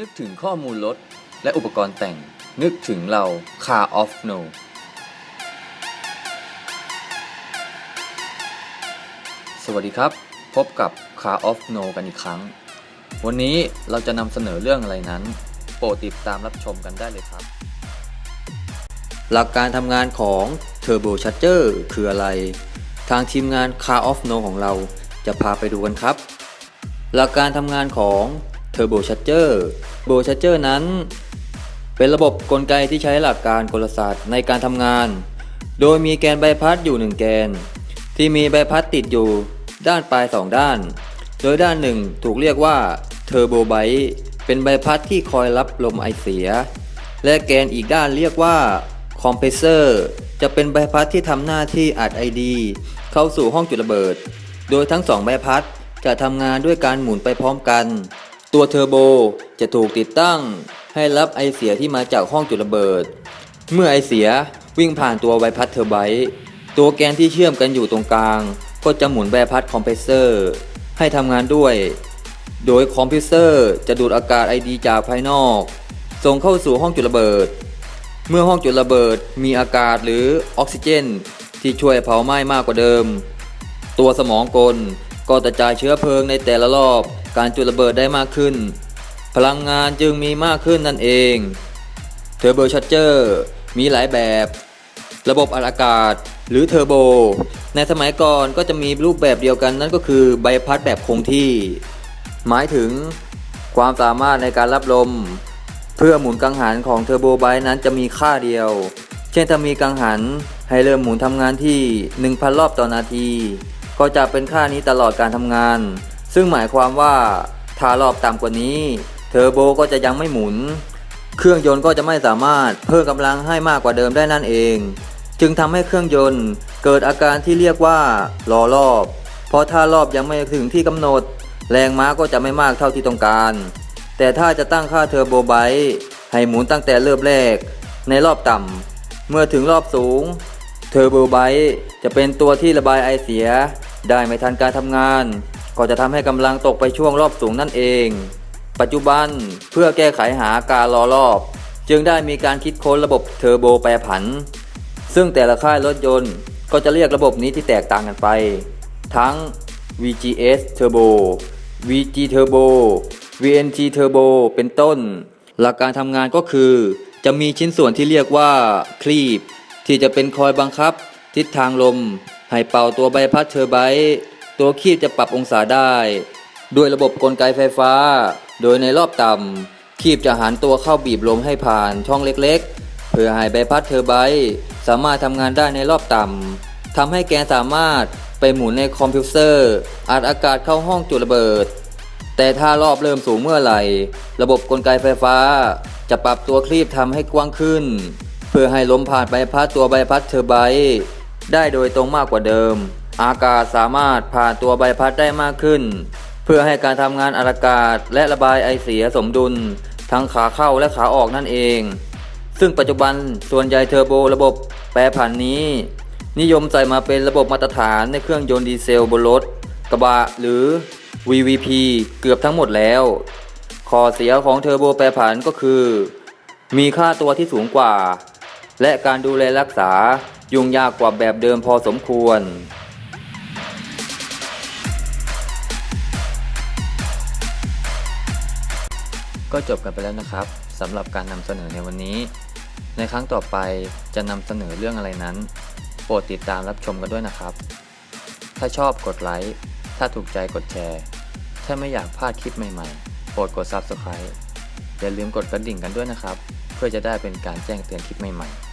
นึกถึงข้อมูลรถและอุปกรณ์แต่ง นึกถึงเรา Car of No สวัสดีครับ พบกับ Car of No กันอีกครั้ง วันนี้เราจะนำเสนอเรื่องอะไรนั้น โปรดติดตามรับชมกันได้เลยครับ หลักการทำงานของ Turbo Charger คืออะไร ทางทีมงาน Car of No ของเราจะพาไปดูกันครับ หลักการทำงานของ Turbo Charger Turbo Charger นั้น เป็นระบบกลไกที่ใช้หลักการกลศาสตร์ในการทำงาน โดยมีแกนใบพัดอยู่หนึ่งแกน ที่มีใบพัดติดอยู่ด้านปลายสองด้าน โดยด้านหนึ่งถูกเรียกว่าเทอร์โบไบเป็นใบพัดที่คอยรับลมไอเสีย และแกนอีกด้านเรียกว่าคอมเพรสเซอร์จะเป็นใบพัดที่ทำหน้าที่อัดไอดีเข้าสู่ห้องจุดระเบิด โดยทั้งสองใบพัดจะทำงานด้วยการหมุนไปพร้อมกัน ตัวเทอร์โบจะถูกติดตั้ง ให้รับไอเสียที่มาจากห้องจุดระเบิด เมื่อไอเสียวิ่งผ่านตัวใบพัดเทอร์ไบต์ตัวแกนที่เชื่อมกันอยู่ตรงกลาง ก็จะหมุนใบพัดคอมเพรสเซอร์ให้ทำงานด้วย โดยคอมเพรสเซอร์จะดูดอากาศไอดีจากภายนอก ส่งเข้าสู่ห้องจุดระเบิด เมื่อห้องจุดระเบิดมีอากาศหรือออกซิเจน ที่ช่วยเผาไหม้มากกว่าเดิม ตัวสมองกลก็กระจายเชื้อเพลิงในแต่ละรอบ การจุดระเบิดได้มากขึ้น พลังงานจึงมีมากขึ้นนั่นเองเทอร์โบชาร์เจอร์มีหลายแบบ ระบบอัดอากาศหรือเทอร์โบ ในสมัยก่อนก็จะมีรูปแบบเดียวกันนั่นก็คือใบพัดแบบคงที่ หมายถึงความสามารถในการรับลม เพื่อหมุนกังหันของเทอร์โบไบนั้นจะมีค่าเดียว เช่นถ้ามีกังหันให้เริ่มหมุนทำงานที่ 1,000 รอบต่อนาที ก็จะเป็นค่านี้ตลอดการทำงาน ซึ่งหมายความว่าถ้ารอบต่ำกว่านี้ เทอร์โบก็จะยังไม่หมุน เครื่องยนต์ก็จะไม่สามารถเพิ่มกำลังให้มากกว่าเดิมได้นั่นเอง จึงทำให้เครื่องยนต์เกิดอาการที่เรียกว่ารอรอบ เพราะถ้ารอบยังไม่ถึงที่กำหนด แรงม้าก็จะไม่มากเท่าที่ต้องการ แต่ถ้าจะตั้งค่าเทอร์โบไบต์ให้หมุนตั้งแต่เริ่มแรก ในรอบต่ำเมื่อถึงรอบสูงเทอร์โบไบต์จะเป็นตัวที่ระบายไอเสียได้ไม่ทันการทำงาน ก็จะทำให้กำลังตกไปช่วงรอบสูงนั่นเอง ปัจจุบันเพื่อแก้ไขหาการรอรอบ จึงได้มีการคิดค้นระบบเทอร์โบแปรผัน ซึ่งแต่ละค่ายรถยนต์ก็จะเรียกระบบนี้ที่แตกต่างกันไป ทั้ง VGS Turbo VG Turbo VNG Turbo เป็นต้น หลักการทำงานก็คือ จะมีชิ้นส่วนที่เรียกว่าคลีปที่จะเป็นคอยบังคับ ทิศทางลม ให้เป่าตัวใบพัดเทอร์ไบ ตัวคีบจะปรับองศาได้ ด้วยระบบกลไกไฟฟ้า โดยในรอบต่ำคีบจะหันตัวเข้าบีบลมให้ผ่านช่องเล็กๆ เพื่อให้ใบพัดเทอร์ไบต์สามารถทำงานได้ในรอบต่ำทำให้แกนสามารถไปหมุนในคอมพิวเตอร์ อัดอากาศเข้าห้องจุดระเบิด แต่ถ้ารอบเริ่มสูงเมื่อไหร่ ระบบกลไกไฟฟ้า จะปรับตัวคลีบทำให้กว้างขึ้น เพื่อให้ลมผ่านใบพัดตัวใบพัดเทอร์ไบต์ได้โดยตรงมากกว่าเดิม อากาศสามารถผ่านตัวใบพัดได้มากขึ้น เพื่อให้การทำงานอากาศและระบายไอเสียสมดุล ทั้งขาเข้าและขาออกนั่นเอง ซึ่งปัจจุบันส่วนใหญ่เทอร์โบระบบแปรผันนี้ นิยมใส่มาเป็นระบบมาตรฐานในเครื่องยนต์ดีเซลบนรถ กระบะหรือ VVP เกือบทั้งหมดแล้วข้อเสียของเทอร์โบแปรผันก็คือ มีค่าตัวที่สูงกว่า และการดูแลรักษายุ่งยากกว่าแบบเดิมพอสมควร ก็จบกันไปแล้วนะครับสำหรับการนำเสนอในวันนี้ ในครั้งต่อไปจะนำเสนอเรื่องอะไรนั้น โปรดติดตามรับชมกันด้วยนะครับ ถ้าชอบกดไลค์ถ้าถูกใจกดแชร์ ถ้าไม่อยากพลาดคลิปใหม่ๆ โปรดกด Subscribe อย่าลืมกดกระดิ่งกันด้วยนะครับ เพื่อจะได้เป็นการแจ้งเตือนคลิปใหม่ๆ